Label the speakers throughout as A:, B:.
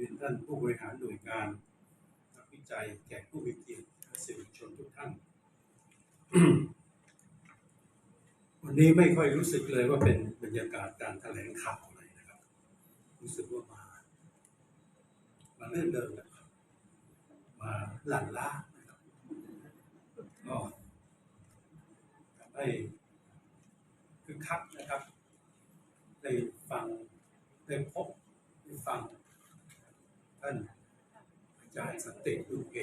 A: รียนท่านผู้บริหารหน่วยงานนักวิจัยแขกผู้มีเกียรติและสื่อชนทุกท่าน วันนี้ไม่ค่อยรู้สึกเลยว่าเป็นบรรยากาศการแถลงข่าวอะไรนะครับ รู้สึกว่ามามาเลื่อนเดินนะครับมาหลั่นล้านะครับก็ทำให้คือคักนะครับได้ฟังได้พบได้ฟัง ท่านอาจารย์สันติลูกเก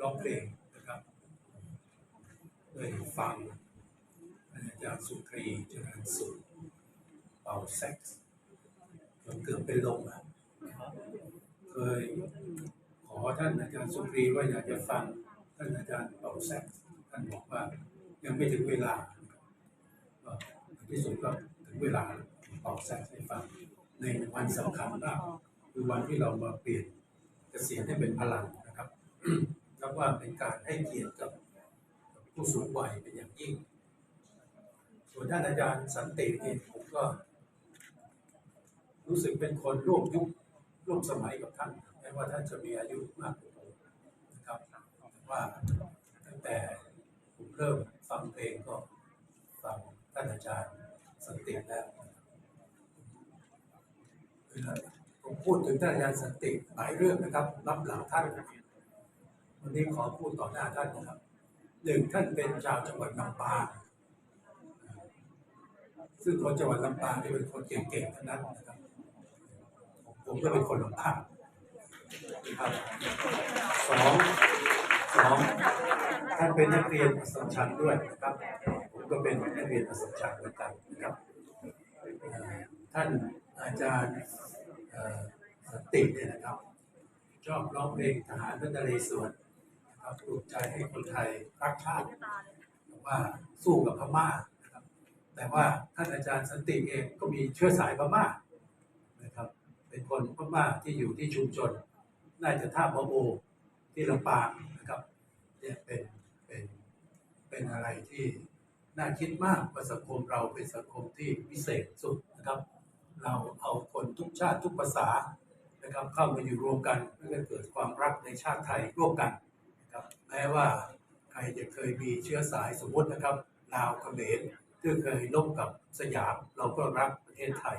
A: ร้องเพลงนะครับได้ฟังอาจารย์สุครีเจริญสุขเป่าแซ็กจนเกือบเป็นลมอะเคยขอท่านอาจารย์สุครีว่าอยากจะฟังท่านอาจารย์เป่าแซ็กท่านบอกว่ายังไม่ถึงเวลาที่สุดก็ถึงเวลาเป่าแซ็กให้ฟังในวันสำคัญมาก คือวันที่เรามาเปลี่ยนเกษียณให้เป็นพลังนะครับนับว่าเป็นการให้เกียรติกับผู้สูงวัยเป็นอย่างยิ่ง ส่วนท่านอาจารย์สันตินี่ผมก็ รู้สึกเป็นคนร่วมยุคร่วมสมัยกับท่านแม้ว่าท่านจะมีอายุมากกว่าผมนะครับว่าตั้งแต่ผมเริ่มฟังเพลงก็ฟังท่านอาจารย์สันติแล้ว ผม พูดถึงท่านอาจารย์สันติหลายเรื่องนะครับรับหลังท่านวันนี้ขอพูดต่อหน้าท่านนะครับหนึ่งท่านเป็นชาวจังหวัดลำปางซึ่งคนจังหวัดลำปางนี่เป็นคนเก่งๆทั้งนั้นนะครับผมก็เป็นคนลำปางนะครับสองสองท่านเป็นนักเรียนสสัมชัญด้วยนะครับผมก็เป็นนักเรียนสสัมชัญเหมือนกันนะครับท่านอาจารย์ สันติเนี่ยนะครับ ชอบร้องเพลงทหารพระนเรศวรนะครับปลุกใจให้คนไทยรักชาติว่าสู้กับพม่านะครับ แต่ว่าท่านอาจารย์สันติเองก็มีเชื้อสายพม่านะครับ เป็นคนพม่าที่อยู่ที่ชุมชน น่าจะท่าพะโอที่ลำปางนะครับเนี่ยเป็นเป็นเป็นอะไรที่น่าคิดมากว่าสังคมเราเป็นสังคมที่พิเศษสุดนะครับ เราเอาคนทุกชาติทุกภาษานะครับเข้ามาอยู่รวมกันเพื่อเกิดความรักในชาติไทยร่วมกันนะครับแม้ว่าใครจะเคยมีเชื้อสายสมมตินะครับลาวเขมรที่เคยลบกับสยามเราก็รักประเทศไทย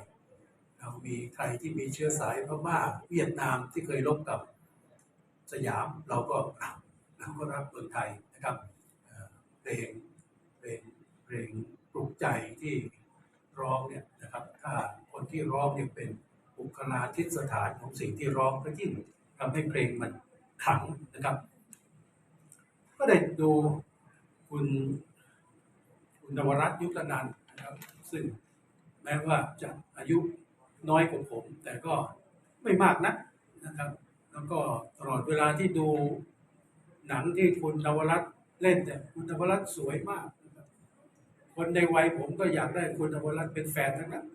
A: เรามีใครที่มีเชื้อสายพม่าเวียดนามที่เคยลบกับสยามเราก็รักเราก็รักเมืองไทยนะครับเพลงเพลงเพลงปลุกใจที่ร้องเนี่ยนะครับถ้า คนที่ร้องเนี่ยเป็นบุคลาธิสถานของสิ่งที่ร้องก็ยิ่งทำให้เพลงมันขลังนะครับ ก็ได้ดูคุณคุณนวรัตยุทธนันนะครับ ซึ่งแม้ว่าจะอายุน้อยกว่าผม แต่ก็ไม่มากนักนะครับ แล้วก็ตลอดเวลาที่ดูหนังที่คุณนวรัตเล่นเนี่ยคุณนวรัตสวยมากคนในวัยผมก็อยากได้คุณนวรัตเป็นแฟนทั้งนั้น